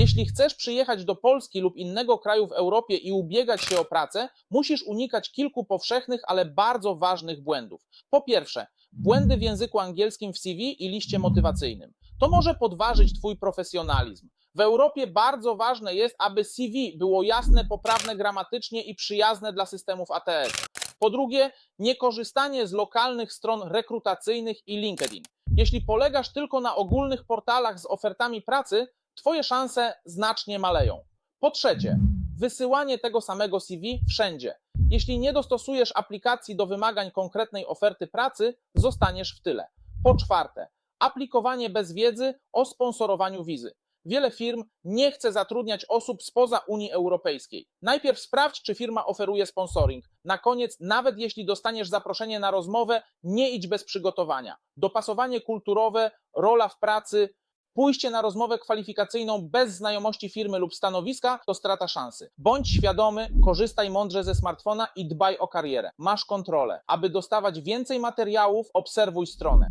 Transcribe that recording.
Jeśli chcesz przyjechać do Polski lub innego kraju w Europie i ubiegać się o pracę, musisz unikać kilku powszechnych, ale bardzo ważnych błędów. Po pierwsze, błędy w języku angielskim w CV i liście motywacyjnym. To może podważyć Twój profesjonalizm. W Europie bardzo ważne jest, aby CV było jasne, poprawne gramatycznie i przyjazne dla systemów ATS. Po drugie, niekorzystanie z lokalnych stron rekrutacyjnych i LinkedIn. Jeśli polegasz tylko na ogólnych portalach z ofertami pracy, Twoje szanse znacznie maleją. Po trzecie, wysyłanie tego samego CV wszędzie. Jeśli nie dostosujesz aplikacji do wymagań konkretnej oferty pracy, zostaniesz w tyle. Po czwarte, aplikowanie bez wiedzy o sponsorowaniu wizy. Wiele firm nie chce zatrudniać osób spoza Unii Europejskiej. Najpierw sprawdź, czy firma oferuje sponsoring. Na koniec, nawet jeśli dostaniesz zaproszenie na rozmowę, nie idź bez przygotowania. Dopasowanie kulturowe, rola w pracy, pójście na rozmowę kwalifikacyjną bez znajomości firmy lub stanowiska to strata szansy. Bądź świadomy, korzystaj mądrze ze smartfona i dbaj o karierę. Masz kontrolę. Aby dostawać więcej materiałów, obserwuj stronę.